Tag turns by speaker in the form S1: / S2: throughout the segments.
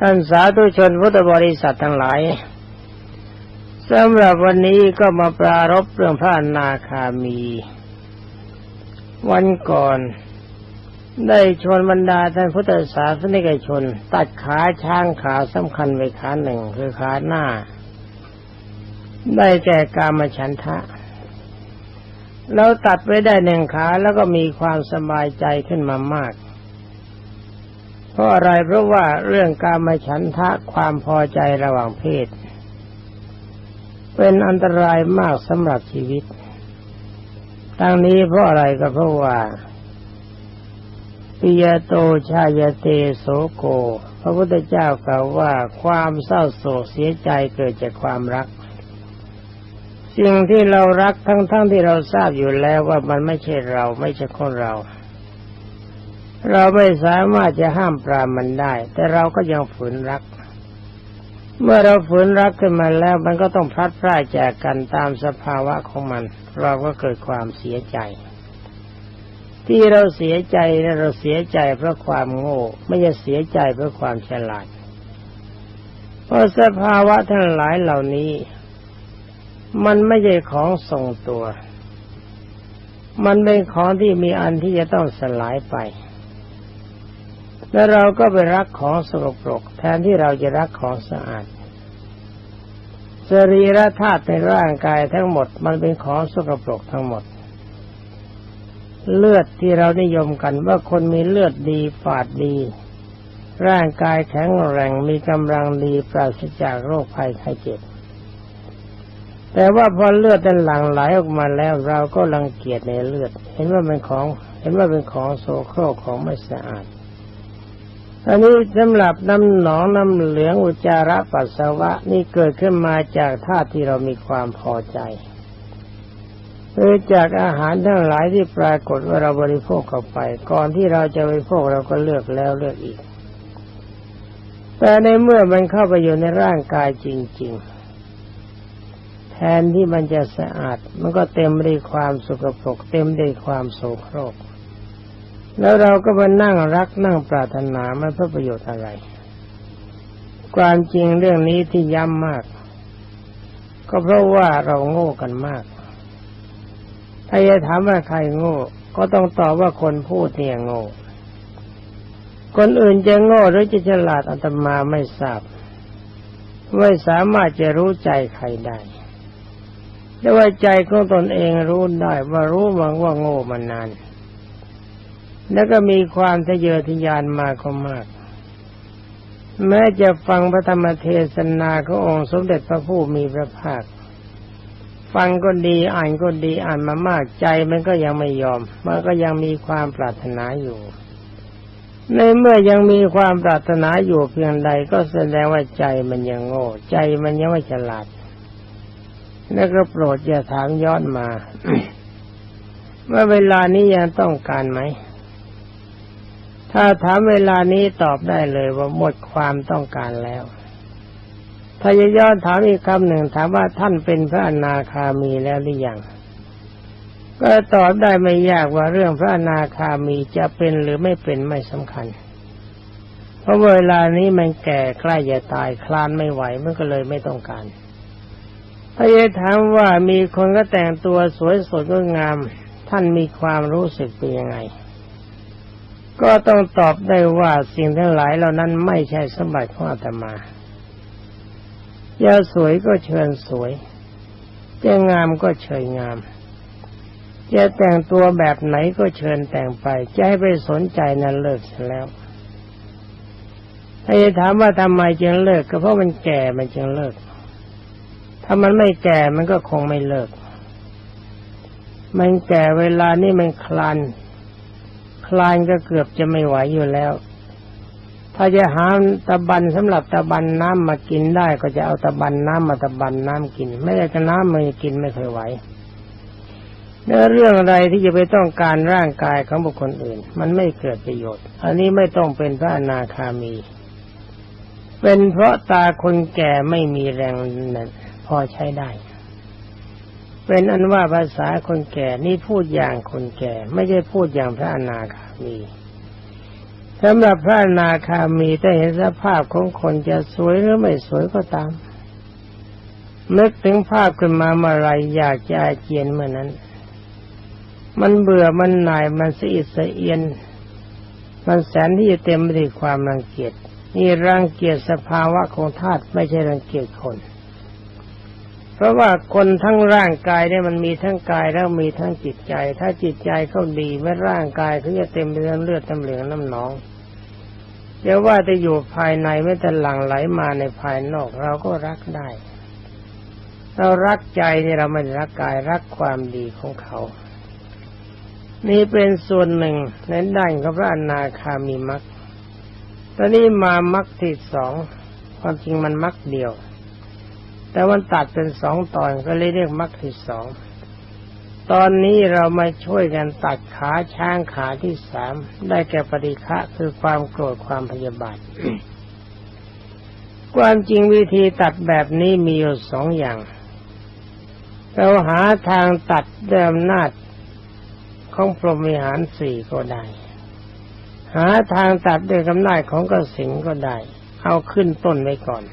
S1: ท่านสาธุชนพุทธบริษัททั้งหลายสำหรับวันนี้ก็มาปรารบเรื่องพระนาคามี วันก่อน ได้ชวนบรรดาท่านพุทธศาสนิกชน ตัดขาช้างขาสำคัญไว้ขาหนึ่งคือขาหน้า ได้แก่กามฉันทะแล้วตัดไว้ได้หนึ่งขาแล้วก็มีความสบายใจขึ้นมามาก เพราะอะไรเพราะว่าเรื่องการมาฉันทะความพอใจระหว่างเพศ เป็นอันตรายมากสำหรับชีวิตทั้งนี้เพราะอะไรก็เพราะว่าปิยโตชายเตโสโก พระพุทธเจ้ากล่าวว่าความเศร้าโศกเสียใจเกิดจากความรัก สิ่งที่เรารักทั้งๆทที่เราทราบอยู่แล้วว่ามันไม่ใช่เราไม่ใช่คนเรา เราไม่สามารถจะห้ามปรามมันได้ แต่เราก็ยังฝืนรัก เมื่อเราฝืนรักขึ้นมาแล้ว มันก็ต้องพลัดพรากจากกันตามสภาวะของมัน เราก็เกิดความเสียใจ ที่เราเสียใจเราเสียใจเพราะความโง่ ไม่ใช่เสียใจเพราะความฉลาด เพราะสภาวะทั้งหลายเหล่านี้ มันไม่ใช่ของทรงตัว มันเป็นของที่มีอันที่จะต้องสลายไป แล้วเราก็ไปรักของสกปรก แทนที่เราจะรักของสะอาดสรีระธาตุในร่างกายทั้งหมด มันเป็นของสกปรกทั้งหมด เลือดที่เรานิยมกันว่าคนมีเลือดดีฝาดดี ร่างกายแข็งแรงมีกำลังดีปราศจากโรคภัยไข้เจ็บ แต่ว่าพอเลือดนั้นหลั่งไหลออกมาแล้วเราก็รังเกียจในเลือด เห็นว่าเป็นของ เห็นว่าเป็นของโสโครกของไม่สะอาด อันนี้สำหรับน้ำหนองน้ำเหลืองอุจจาระปัสสาวะนี่เกิดขึ้นมาจากธาตุที่เรามีความพอใจหรือจากอาหารทั้งหลายที่ปรากฏว่าเราบริโภคเข้าไป ก่อนที่เราจะบริโภคเราก็เลือกแล้วเลือกอีก แต่ในเมื่อมันเข้าไปอยู่ในร่างกายจริง ๆ แทนที่มันจะสะอาด มันก็เต็มด้วยความสกปรกเต็มด้วยความโสโครก แล้วเราก็มานั่งรักนั่งปรารถนาไม่เพื่อประโยชน์อะไร ความจริงเรื่องนี้ที่ย้ำมาก ก็เพราะว่าเราโง่กันมาก ถ้าจะถามว่าใครโง่ ก็ต้องตอบว่าคนพูดเนี่ยโง่ คนอื่นจะโง่หรือจะฉลาดอาตมาไม่ทราบ ไม่สามารถจะรู้ใจใครได้แต่ว่าใจของตนเองรู้ได้ว่ารู้วังว่าโง่มานาน แล้วก็มีความทะเยอทะยานมาก็มาก แม้จะฟังพระธรรมเทศนาขององค์สมเด็จพระผู้มีพระภาค ฟังก็ดีอ่านก็ดีอ่านมามากใจมันก็ยังไม่ยอม มันก็ยังมีความปรารถนาอยู่ ในเมื่อยังมีความปรารถนาอยู่เพียงใดก็แสดงว่าใจมันยังโง่ ใจมันยังไม่ฉลาด แล้วก็โปรดอย่าถามย้อนมาว่าเวลานี้ยังต้องการไหม ถ้าถามเวลานี้ตอบได้เลยว่าหมดความต้องการแล้ว ถ้าจะย้อนถามอีกคำหนึ่งถามว่าท่านเป็นพระอนาคามีแล้วหรือยัง ก็ตอบได้ไม่ยากว่าเรื่องพระอนาคามีจะเป็นหรือไม่เป็นไม่สำคัญ เพราะเวลานี้มันแก่ใกล้จะตายคลานไม่ไหวมันก็เลยไม่ต้องการถ้าจะถามว่ามีคนก็แต่งตัวสวยสดงดงาม ท่านมีความรู้สึกเป็นยังไง ก็ต้องตอบได้ว่าสิ่งทั้งหลายเหล่านั้นไม่ใช่สมบัติของอาตมาจะสวยก็เชิญสวยจะงามก็เชิญงามจะแต่งตัวแบบไหนก็เชิญแต่งไปจะให้ไปสนใจนั้นเลิกแล้วถ้าจะถามว่าทำไมจึงเลิก ก็เพราะมันแก่มันจึงเลิก ถ้ามันไม่แก่มันก็คงไม่เลิก มันแก่เวลานี่มันคลาน คลานก็เกือบจะไม่ไหวอยู่แล้ว ถ้าจะหาตะบันสำหรับตะบันน้ำมากินได้ก็จะเอาตะบันน้ำมาตะบันน้ำกิน ไม่ได้จะน้ำมันกินไม่เคยไหวเนื้อเรื่องอะไรที่จะไปต้องการร่างกายของบุคคลอื่น มันไม่เกิดประโยชน์ อันนี้ไม่ต้องเป็นพระอนาคามี เป็นเพราะตาคนแก่ไม่มีแรงนั้นพอใช้ได้ เป็นอันว่าภาษาคนแก่นี่พูดอย่างคนแก่ ไม่ใช่พูดอย่างพระอนาคามีสำหรับพระอนาคามีแต่เห็นสภาพของคนจะสวยหรือไม่สวยก็ตามนึกถึงภาพขึ้นมาเมื่อไรอยากจะอาเจียนเมื่อนั้น มันเบื่อมันหน่ายมันสะอิดสะเอียน มันแสนที่จะเต็มไปด้วยความรังเกียจนี่รังเกียจสภาวะของธาตุไม่ใช่รังเกียจคน เพราะว่าคนทั้งร่างกายเนี่ยมันมีทั้งกายแล้วมีทั้งจิตใจ ถ้าจิตใจเขาดีไม่ร่างกายเขาจะเต็มไปด้วยเลือดน้ำเหลืองน้ำหนองเดียว่าจะอยู่ภายในไม่แต่หลั่งไหลมาในภายนอก เราก็รักได้ เรารักใจเนี่ยเราไม่รักกายรักความดีของเขา นี่เป็นส่วนหนึ่งในด้านของพระอนาคามีมรรคตอนนี้มามรรคที่สองความจริงมันมรรคเดียว แต่วันตัดเป็นสองตอนก็เลยเรียกมรรคที่สองตอนนี้เรามาช่วยกันตัดขาช้างขาที่สามได้แก่ปฏิฆะคือความโกรธความพยาบาทความจริงวิธีตัดแบบนี้มีอยู่สองอย่าง เราหาทางตัดด้วยอำนาจของพรหมิหารสี่ก็ได้ หาทางตัดด้วยกำนาจของกสิงก็ได้ เอาขึ้นต้นไว้ก่อน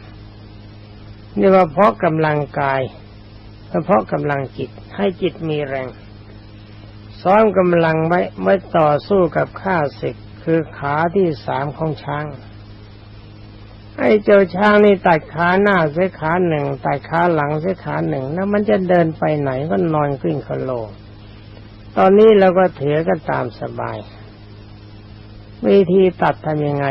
S1: นี่ว่าเพราะกำลังกายเพราะกำลังจิตให้จิตมีแรง ซ้อมกำลังไว้ไว้ต่อสู้กับข้าศึกคือขาที่สามของช้างให้เจ้าช้างนี่ตัดขาหน้าเสียขาหนึ่งตัดขาหลังเสียขาหนึ่งแล้วมันจะเดินไปไหนก็นอนกลิ้งคโลตอนนี้เราก็เถือกันตามสบาย วิธีตัดทำยังไง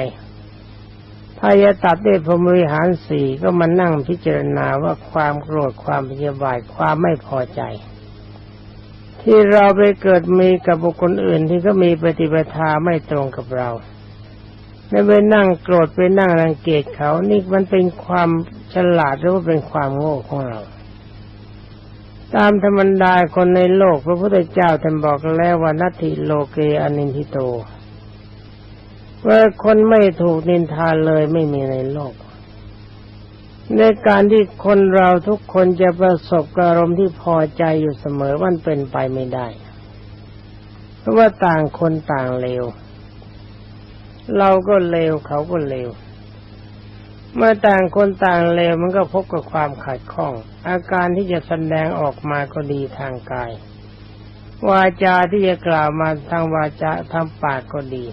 S1: ถ้าจะตัดด้พรมวิหารสี่ก็มานั่งพิจารณาว่าความโกรธความพยาบาทความไม่พอใจ ที่เราไปเกิดมีกับบุคคลอื่นที่ก็มีปฏิปทาไม่ตรงกับเราไม่ไปนั่งโกรธไปนั่งรังเกียจเขานี่มันเป็นความฉลาดหรือว่าเป็นความโง่ของเรา ตามธรรมดาคนในโลกพระพุทธเจ้าท่านบอกแล้วว่านัตถิโลเกอนินทิโต ว่าคนไม่ถูกนินทาเลยไม่มีในโลก ในการที่คนเราทุกคนจะประสบอารมณ์ที่พอใจอยู่เสมอมันเป็นไปไม่ได้ เพราะว่าต่างคนต่างเลว เราก็เลวเขาก็เลว เมื่อต่างคนต่างเลวมันก็พบกับความขัดข้อง อาการที่จะแสดงออกมาก็ดีทางกาย วาจาที่จะกล่าวมาทางวาจาทางปากก็ดี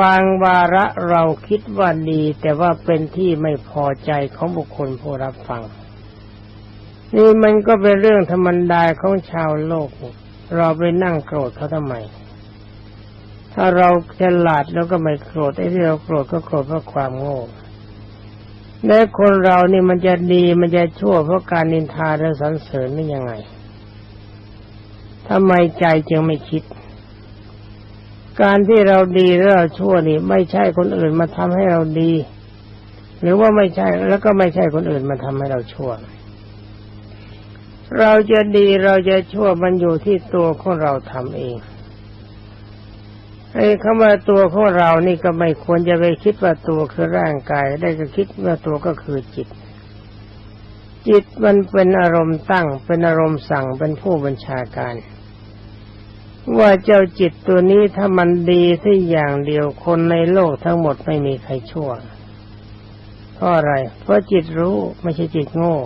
S1: บางวาระเราคิดว่าดี แต่ว่าเป็นที่ไม่พอใจของบุคคลผู้รับฟัง นี่มันก็เป็นเรื่องธรรมดาของชาวโลก เราไปนั่งโกรธเขาทำไม ถ้าเราฉลาดแล้วก็ไม่โกรธไอ้ที่เราโกรธก็โกรธเพราะความโง่และคนเรานี่มันจะดีมันจะชั่วเพราะการนินทาและสรรเสริญนี่ยังไงทำไมใจจึงไม่คิด การที่เราดีหรือเราชั่วนี่ ไม่ใช่คนอื่นมาทำให้เราดี หรือว่าไม่ใช่แล้วก็ไม่ใช่คนอื่นมาทำให้เราชั่ว เราจะดีเราจะชั่วมันอยู่ที่ตัวของเราทำเองไอ้คำว่าตัวของเรานี่ก็ไม่ควรจะไปคิดว่าตัวคือร่างกาย ได้ก็คิดว่าตัวก็คือจิต จิตมันเป็นอารมณ์ตั้ง เป็นอารมณ์สั่งเป็นผู้บัญชาการ ว่าเจ้าจิตตัวนี้ถ้ามันดีที่อย่างเดียวคนในโลกทั้งหมดไม่มีใครชั่วเพราะอะไร เพราะจิตรู้ไม่ใช่จิตโง่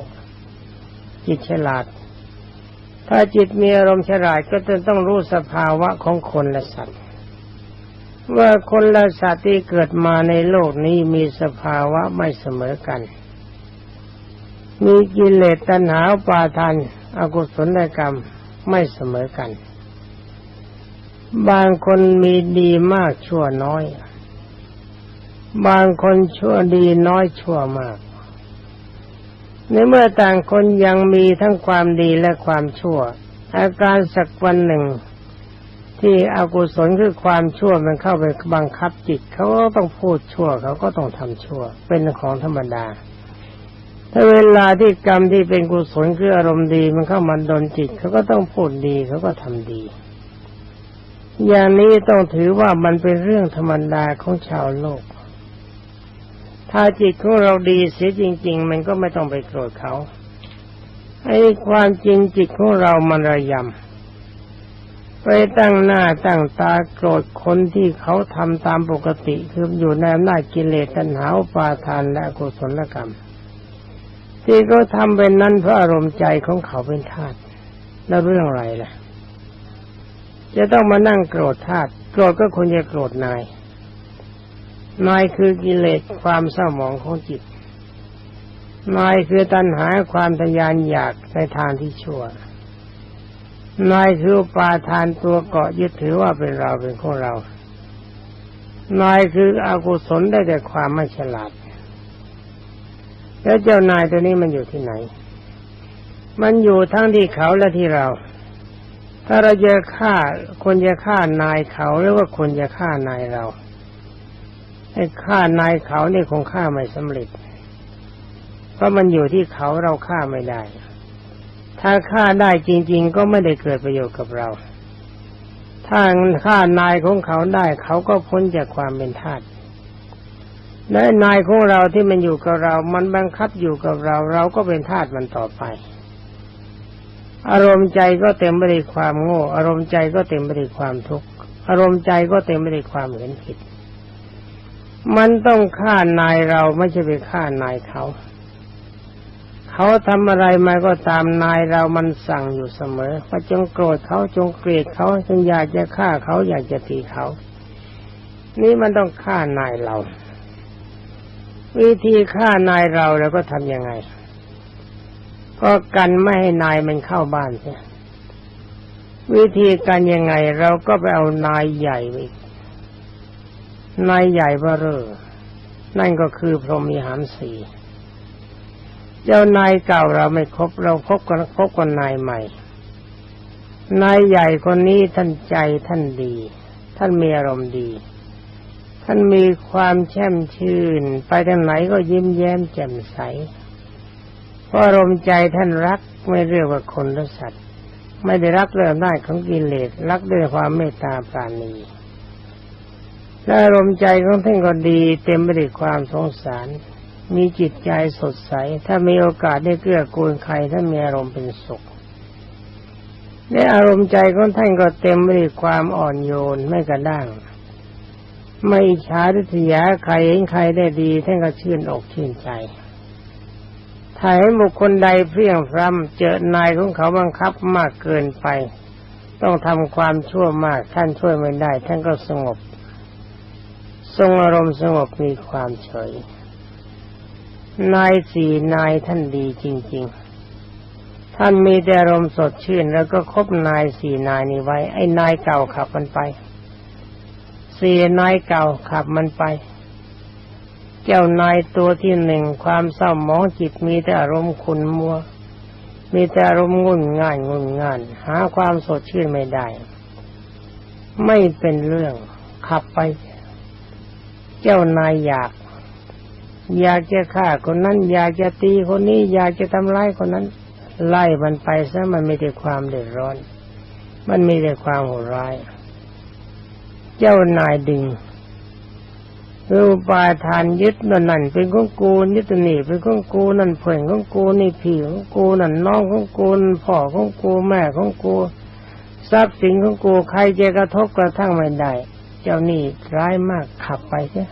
S1: จิตฉลาด ถ้าจิตมีอารมณ์ฉลาดก็จะต้องรู้สภาวะของคนและสัตว์ว่าคนและสัตว์ที่เกิดมาในโลกนี้มีสภาวะไม่เสมอกัน มีกิเลสตัณหาปาทานอากุศลกรรมไม่เสมอกัน บางคนมีดีมากชั่วน้อย บางคนชั่วดีน้อยชั่วมาก ในเมื่อต่างคนยังมีทั้งความดีและความชั่ว อาการสักวันหนึ่ง ที่อกุศลคือความชั่วมันเข้าไปบังคับจิตเขาก็ต้องพูดชั่วเขาก็ต้องทำชั่ว เป็นของธรรมดา ถ้าเวลาที่กรรมที่เป็นกุศลคืออารมณ์ดีมันเข้ามาดนจิตเขาก็ต้องพูดดีเขาก็ทำดี อย่างนี้ต้องถือว่ามันเป็นเรื่องธรรมดาของชาวโลก ถ้าจิตของเราดีเสียจริง ๆ มันก็ไม่ต้องไปโกรธเขาไอ้ความจริงจิตของเรามันระยำไปตั้งหน้าตั้งตาโกรธคนที่เขาทำตามปกติคืออยู่ในอำนาจกิเลสตัณหาอปาทานและกุศลกรรม ที่เขาทำเป็นนั้นเพราะอารมณ์ใจของเขาเป็นธาตุแล้วเรื่องอะไรล่ะ จะต้องมานั่งโกรธธาตุโกรธก็ควรจะโกรธนาย นายคือกิเลสความเศร้าหมองของจิต นายคือตัณหาความทยานอยากในทางที่ชั่วนายคือปาทานตัวเกาะยึดถือว่าเป็นเราเป็นของเรา นายคืออกุศลได้แต่ความไม่ฉลาด แล้วเจ้านายตัวนี้มันอยู่ที่ไหน มันอยู่ทั้งที่เขาและที่เรา ถ้าเราจะฆ่าคนจะฆ่านายเขาหรือว่าคนจะฆ่านายเราไอ้ฆ่านายเขาเนี่ยคงฆ่าไม่สำเร็จ เพราะมันอยู่ที่เขาเราฆ่าไม่ได้ ถ้าฆ่าได้จริง ๆ ก็ไม่ได้เกิดประโยชน์กับเรา ถ้าฆ่านายของเขาได้เขาก็พ้นจากความเป็นทาสและนายของเราที่มันอยู่กับเรา มันบังคับอยู่กับเรา เราก็เป็นทาสมันต่อไป อารมณ์ใจก็เต็มไปด้วยความโง่ อารมณ์ใจก็เต็มไปด้วยความทุกข์ อารมณ์ใจก็เต็มไปด้วยความเห็นผิด มันต้องฆ่านายเราไม่ใช่ไปฆ่านายเขา เขาทำอะไรมาก็ตามนายเรามันสั่งอยู่เสมอว่าจงโกรธเขาจงเกลียดเขาจงอยากจะฆ่าเขาอยากจะตีเขา นี่มันต้องฆ่านายเรา วิธีฆ่านายเราแล้วก็ทำยังไง ก็กันไม่ให้นายมันเข้าบ้านใช่วิธีการยังไงเราก็ไปเอานายใหญ่ไปนายใหญ่เบ้อเร่อนั่นก็คือพรหมีหารสี่เจ้านายเก่าเราไม่ครบเราคบกันคบกันนายใหม่ นายใหญ่คนนี้ท่านใจท่านดี ท่านมีอารมณ์ดี ท่านมีความแช่มชื่น ไปทางไหนก็ยิ้มแย้มแจ่มใส เพราะอารมณ์ใจท่านรักไม่เรียกว่าคนหรือสัตว์ ไม่ได้รักเรื่องได้ของกิเลสรักด้วยความเมตตาปราณีและอารมณ์ใจของท่านก็ดี เต็มไปด้วยความสงสาร มีจิตใจสดใส ถ้ามีโอกาสได้เกื้อกูลใครท่านมีอารมณ์เป็นสุขในอารมณ์ใจของท่านก็เต็มไปด้วยความอ่อนโยนไม่กระด้าง ไม่ฉาดิษยาใครเห็นใครได้ดีท่านก็ชื่นอกชื่นใจ ถ้าเห็นบุคคลใดเพียงพรำเจอนายของเขาบังคับมากเกินไป ต้องทำความชั่วมากท่านช่วยไม่ได้ ท่านก็สงบ ทรงอารมณ์สงบมีความเฉย นายสี่นายท่านดีจริง ๆ ท่านมีแต่รมสดชื่น แล้วก็คบนายสี่นายนี้ไว้ ไอ้นายเก่าขับมันไป สี่นายเก่าขับมันไป เจ้านายตัวที่หนึ่งความเศร้าหมองจิตมีแต่อารมณ์ขุนมัว มีแต่อารมณ์งุ่นง่านงุ่นง่านหาความสดชื่นไม่ได้ ไม่เป็นเรื่องขับไป เจ้านายอยาก อยากจะฆ่าคนนั้น อยากจะตีคนนี้ อยากจะทำร้ายคนนั้น ไล่มันไปซะมันไม่ได้ความเดือดร้อน มันมีแต่ความโหดร้าย เจ้านายดึง รูปาทานยึดนั่นนั่นเป็นของกูยึดนี่เป็นของกูนั่นเพื่อนของกูนี่พี่ของกูนั่นน้องของกูพ่อของกูแม่ของกูทรัพย์สินของกูใครจะกระทบกระทั่งไม่ได้ เจ้านี่ร้ายมากขับไปใช่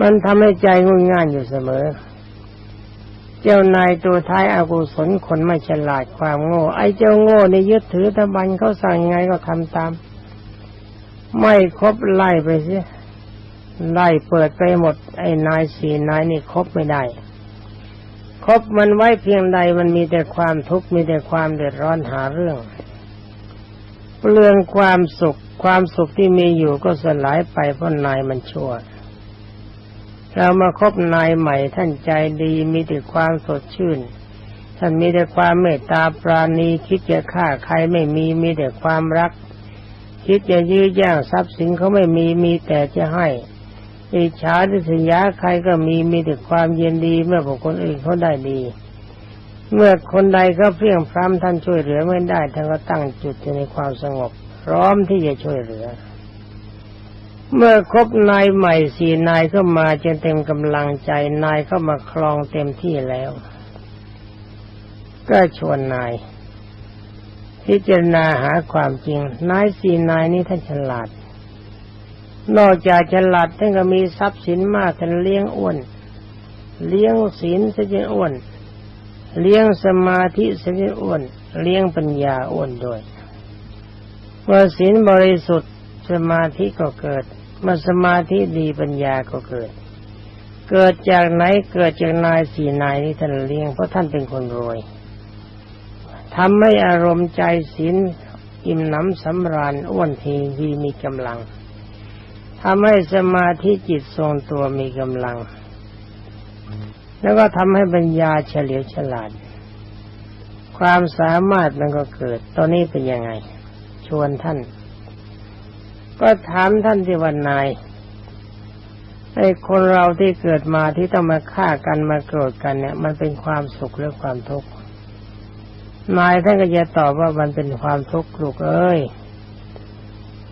S1: มันทำให้ใจงุนง่านอยู่เสมอ เจ้านายตัวท้ายอากุศลคนไม่ฉลาดความโง่ ไอ้เจ้าโง่ในยึดถือตะบันเขาสั่งไงก็ทำตาม ไม่ครบไล่ไปสิ ไล่เปิดไปหมด ไอ้นายสี่นายนี่ครบไม่ได้ครบมันไว้เพียงใดมันมีแต่ความทุกข์มีแต่ความเดือดร้อนหาเรื่อง เปลืองความสุขความสุขที่มีอยู่ก็สลายไปเพราะนายมันชั่ว เรามาคบนายใหม่ท่านใจดีมีแต่ความสดชื่น ท่านมีแต่ความเมตตาปราณีคิดจะฆ่าใครไม่มีมีแต่ความรัก คิดจะยื้อแย่งทรัพย์สินเขาไม่มีมีแต่จะให้ อิจฉาดิษยาใครก็มีมีแต่ความเย็นดีเมื่อบุคคลอื่นเขาได้ดี เมื่อคนใดก็เพียงพร้ำท่านช่วยเหลือไม่ได้ท่านก็ตั้งจุดอยู่ในความสงบ พร้อมที่จะช่วยเหลือ เมื่อครบนายใหม่สี่นายเข้ามาจนเต็มกำลังใจนายเข้ามาครองเต็มที่แล้ว ก็ชวนนาย พิจารณาหาความจริงนายสี่นายนี้ท่านฉลาด นอกจากฉลาดท่านก็มีทรัพย์สินมากท่านเลี้ยงอ้วน เลี้ยงศีลซะจนอ้วน เลี้ยงสมาธิซะจนอ้วน เลี้ยงปัญญาอ้วนด้วย เมื่อศีลบริสุทธิ์สมาธิก็เกิดเมื่อสมาธิดีปัญญาก็เกิด เกิดจากไหนเกิดจากนายสี่นายนี้ท่านเลี้ยงเพราะท่านเป็นคนรวยทำให้อารมณ์ใจศีลอิ่มหนำสำราญอ้วนทีวีมีกำลัง ทำให้สมาธิจิตทรงตัวมีกำลัง แล้วก็ทำให้ปัญญาเฉลียวฉลาด ความสามารถมันก็เกิด ตอนนี้เป็นยังไง ชวนท่าน ก็ถามท่านที่วันนายไอ้คนเราที่เกิดมาที่ต้องมาฆ่ากันมาโกรธกันเนี่ย มันเป็นความสุขหรือความทุกข์นายท่านก็จะตอบว่ามันเป็นความทุกข์ลูกเอ้ย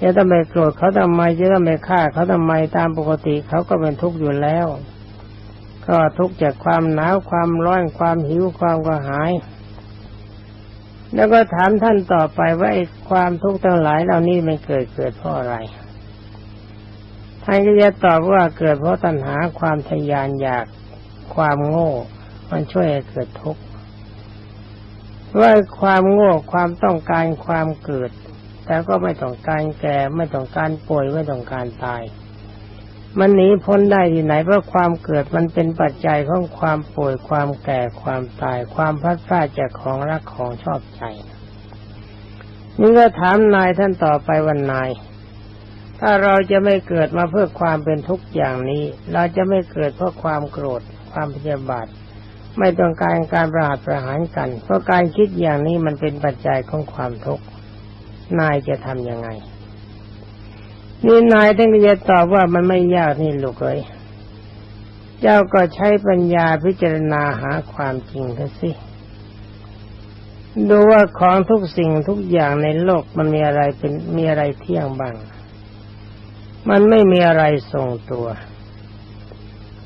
S1: จะต้องไปโกรธเขาทำไมจะต้องไปฆ่าเขาทำไมตามปกติเขาก็เป็นทุกข์อยู่แล้ว ก็ทุกข์จากความหนาวความร้อนความหิวความกระหาย แล้วก็ถามท่านต่อไปว่าไอ้ความทุกข์ทั้งหลายเหล่านี้มันเกิดเกิดเพราะอะไรท่านก็จะตอบว่าเกิดเพราะตัณหาความทยานอยากความโง่ มันช่วยให้เกิดทุกข์ว่าความโง่ความต้องการความเกิด แต่ก็ไม่ต้องการแก่ไม่ต้องการป่วยไม่ต้องการตาย มันหนีพ้นได้ที่ไหนเพราะความเกิดมันเป็นปัจจัยของความป่วยความแก่ความตาย ความพัดพลาดจากของรักของชอบใจนี่ก็ถามนายท่านต่อไปวันนาย ถ้าเราจะไม่เกิดมาเพื่อความเป็นทุกข์อย่างนี้ เราจะไม่เกิดเพราะความโกรธ ความพยาบาทไม่ต้องการการประหารประหารกัน เพราะการคิดอย่างนี้มันเป็นปัจจัยของความทุกข์ นายจะทำยังไง นี่นายท่านก็จะตอบว่ามันไม่ยากนี่ลูกเอ้ยเจ้าก็ใช้ปัญญาพิจารณาหาความจริงกันสิ ดูว่าของทุกสิ่งทุกอย่างในโลกมันมีอะไรเป็นมีอะไรเที่ยงบ้าง มันไม่มีอะไรทรงตัว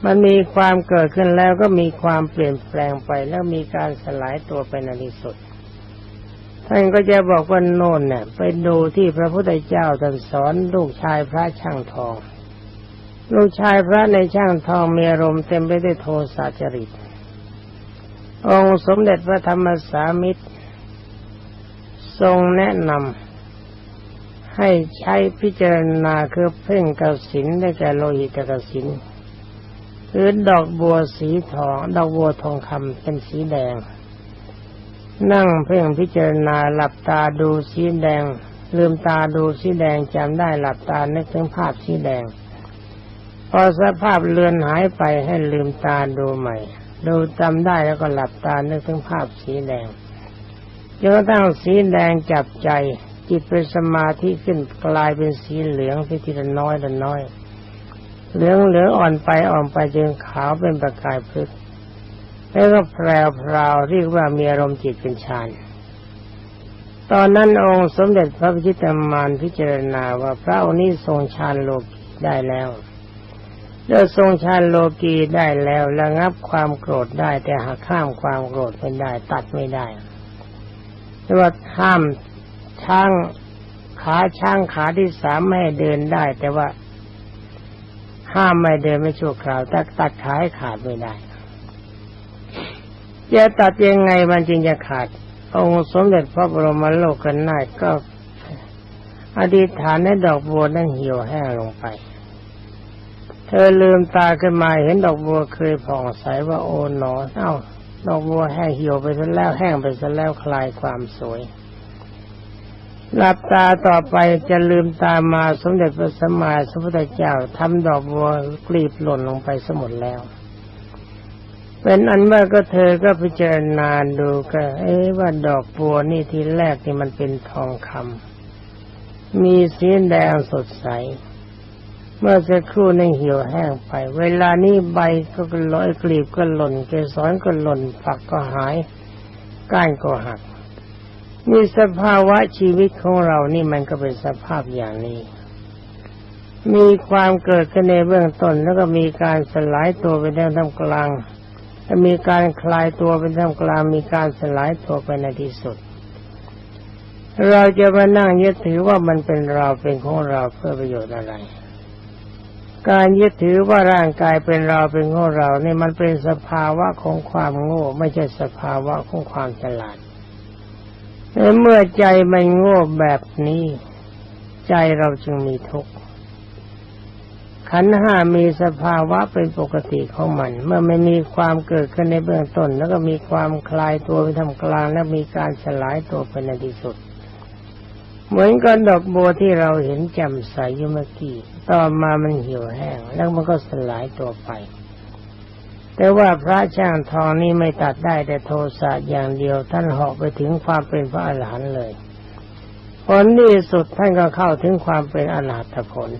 S1: มันมีความเกิดขึ้นแล้วก็มีความเปลี่ยนแปลงไปแล้วมีการสลายตัวไปในที่สุด ท่านก็จะบอกว่าโน่นเนี่ยไปดูที่พระพุทธเจ้าท่านสอนลูกชายพระช่างทอง ลูกชายพระในช่างทองมีอารมณ์เต็มไปด้วยโทสะจริต องค์สมเด็จพระธรรมสามิตร ทรงแนะนำให้ใช้พิจารณาคือเพ่งกสินได้แก่โลหิตกสินหรือดอกบัวสีทอง ดอกบัวทองคำเป็นสีแดง นั่งเพ่งพิจารณาหลับตาดูสีแดง ลืมตาดูสีแดงจำได้หลับตานึกถึงภาพสีแดง พอสภาพเลือนหายไปให้ลืมตาดูใหม่ ดูจำได้แล้วก็หลับตานึกถึงภาพสีแดงจนกระทั่งสีแดงจับใจ จิตเป็นสมาธิขึ้นกลายเป็นสีเหลืองไปทีละน้อยละน้อย เหลืองเหลืองอ่อนไปอ่อนไปจนขาวเป็นประกายพึก แล้วก็แพรวพราวเรียกว่ามีอารมณ์จิตเป็นฌานตอนนั้นองค์สมเด็จพระพิชิตมานพิจารณาว่าพระองค์นี้ทรงฌานโลกีได้แล้วเมื่อทรงฌานโลกีได้แล้วระงับความโกรธได้ แต่หากข้ามความโกรธไม่ได้ ตัดไม่ได้แต่ว่าห้ามช้างขาช้างขาที่สามไม่เดินได้ แต่ว่าห้ามไม่เดินไม่ชั่วคราวแต่ตัดขาให้ขาดไม่ได้ จะตัดยังไงมันจึงจะขาด องค์สมเด็จพระบรมโลกกันนาก็ อธิษฐานให้ดอกบัวนั้นเหี่ยวแห้งลงไป เธอลืมตาขึ้นมาเห็นดอกบัวเคยผ่องใสว่าโอ๋หนอเอ้าดอกบัวแห้งเหี่ยวไปซะแล้วแห้งไปซะแล้วคลายความสวยหลับตาต่อไปจะลืมตามาสมเด็จพระสัมมาสัมพุทธเจ้าทำดอกบัวกลีบหล่นลงไปสมดแล้ว เป็นอันว่าก็เธอก็พิจารณาดูก็ เอ๊ว่าดอกบัวนี่ทีแรกนี่มันเป็นทองคำมีสีแดงสดใส เมื่อสักครู่นึงเหี่ยวแห้งไป เวลานี้ใบก็ลอยกลีบก็หล่นเกสรก็หล่นฝักก็หาย ก้านก็หักนี่สภาวะชีวิตของเรานี่มันก็เป็นสภาพอย่างนี้ มีความเกิดขึ้นในเบื้องต้นแล้วก็มีการสลายตัวไปในท่ามกลาง มีการคลายตัวเป็นท่ามกลางมีการสลายตัวไปในที่สุด เราจะมานั่งยึดถือว่ามันเป็นเราเป็นของเราเพื่อประโยชน์อะไร การยึดถือว่าร่างกายเป็นเราเป็นของเราเนี่ยมันเป็นสภาวะของความโง่ ไม่ใช่สภาวะของความฉลาดในเมื่อใจมันโง่แบบนี้ ใจเราจึงมีทุกข์ ขันห้ามีสภาวะเป็นปกติของมัน เมื่อไม่มีความเกิดขึ้นในเบื้องต้น แล้วก็มีความคลายตัวไปทำกลาง และมีการสลายตัวไปในที่สุด เหมือนกับดอกบัวที่เราเห็นจ่มใสอยู่เมื่อกี้ต่อมามันเหี่ยวแห้ง แล้วมันก็สลายตัวไป แต่ว่าพระช่างทองนี้ไม่ตัดได้แต่โทสะอย่างเดียว ท่านเหาะไปถึงความเป็นพระอรหันต์เลยผลที่สุดท่านก็เข้าถึงความเป็นอรหัตผล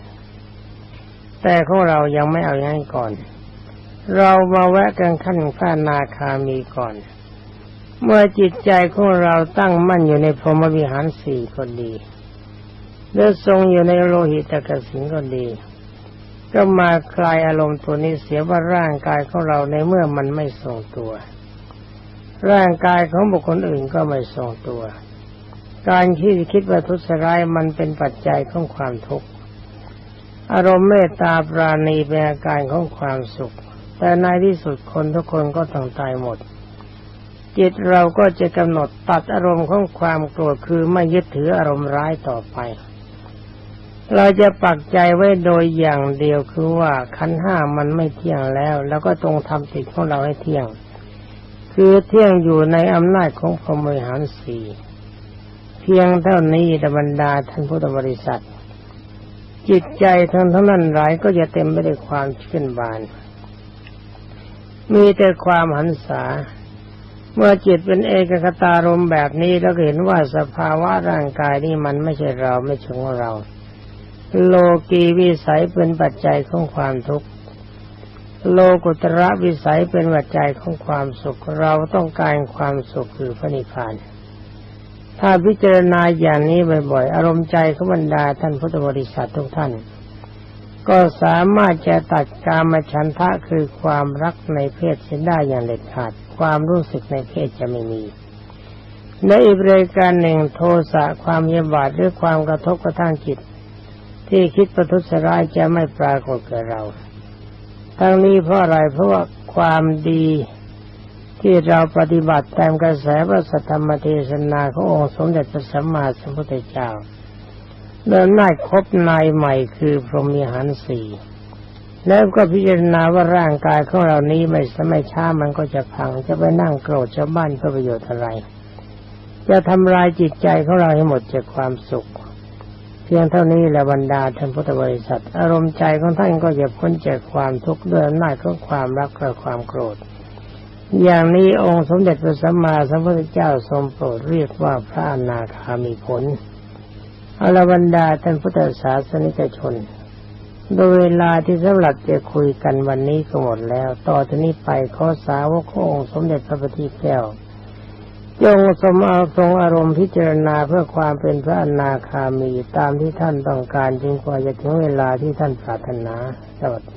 S1: แต่ของเรายังไม่เอาอย่างนั้นก่อน เรามาแวะกันขั้นข้านาคามีก่อน เมื่อจิตใจของเราตั้งมั่นอยู่ในพรหมวิหารสี่ก็ดีหรือทรงอยู่ในโลหิตกสิงก็ดี ก็มาคลายอารมณ์ตัวนี้เสียว่าร่างกายของเราในเมื่อมันไม่ทรงตัว ร่างกายของบุคคลอื่นก็ไม่ทรงตัว การคิดคิดว่าทุสร้ายมันเป็นปัจจัยของความทุกข์ อารมณ์เมตตาปราณีเป็นอาการของความสุข แต่ในที่สุดคนทุกคนก็ต้องตายหมด จิตเราก็จะกำหนดตัดอารมณ์ของความโกรธคือไม่ยึดถืออารมณ์ร้ายต่อไป เราจะปักใจไว้โดยอย่างเดียวคือว่าขันห้ามันไม่เที่ยงแล้ว แล้วก็ตรงทำจิตของเราให้เที่ยง คือเที่ยงอยู่ในอำนาจของพรหมวิหารสี่เพียงเท่านี้ธรรดาท่านพุทธบริษัท จิตใจทั้งทั้งนั้นหลายก็จะเต็มไปด้วยความชื่นบาน มีแต่ความหันษา เมื่อจิตเป็นเอกคตารมแบบนี้แล้วเห็นว่าสภาวะร่างกายนี่มันไม่ใช่เราไม่ใช่ของเรา โลกีวิสัยเป็นปัจจัยของความทุกข์โลกุตระวิสัยเป็นปัจจัยของความสุข เราต้องการความสุขคือพระนิพพาน ถ้าพิจารณาอย่างนี้บ่อยๆ อารมณ์ใจขบรรดาท่านพุทธบริษัททุกท่าน ก็สามารถจะตัดกามฉันทะคือความรักในเพศเสียได้อย่างเด็ดขาด ความรู้สึกในเพศจะไม่มีในอีกรายการหนึ่งโทสะความเยียบาดหรือความกระทบกระทั่งจิต ที่คิดประทุษร้ายจะไม่ปรากฏแก่เรา ทั้งนี้เพราะอะไรเพราะว่าความดี ที่เราปฏิบัติตามกระแสพระสัทธรรมเทศนาขององค์สมเด็จพระสัมมาสัมพุทธเจ้าเดินหน้าครบนายใหม่คือพรหมีหารสี่แล้วก็พิจารณาว่าร่างกายของเรานี้ไม่สมัยช้ามันก็จะพังจะไปนั่งโกรธชาวบ้านเพื่อประโยชน์อะไร จะทำลายจิตใจของเราให้หมดจากความสุข เพียงเท่านี้แหละบรรดาท่านพุทธบริษัท อารมณ์ใจของท่านก็จะพ้นจากความทุกข์ด้วยอำนาจของความรักและความโกรธ อย่างนี้องค์สมเด็จพระสัมมาสัมพุทธเจ้าทรงโปรดเรียกว่าพระอนาคามีผลอรบรรดาท่านพุทธศาสนิกชน โดยเวลาที่สำหรับจะคุยกันวันนี้ก็หมดแล้ว ต่อจากนี้ไปขอสาวกขององค์สมเด็จพระบัณฑิตแก้วจงสมเอาทรงอารมณ์พิจารณาเพื่อความเป็นพระอนาคามีตามที่ท่านต้องการจึงกว่าจะถึงเวลาที่ท่านปรารถนาสวัสดี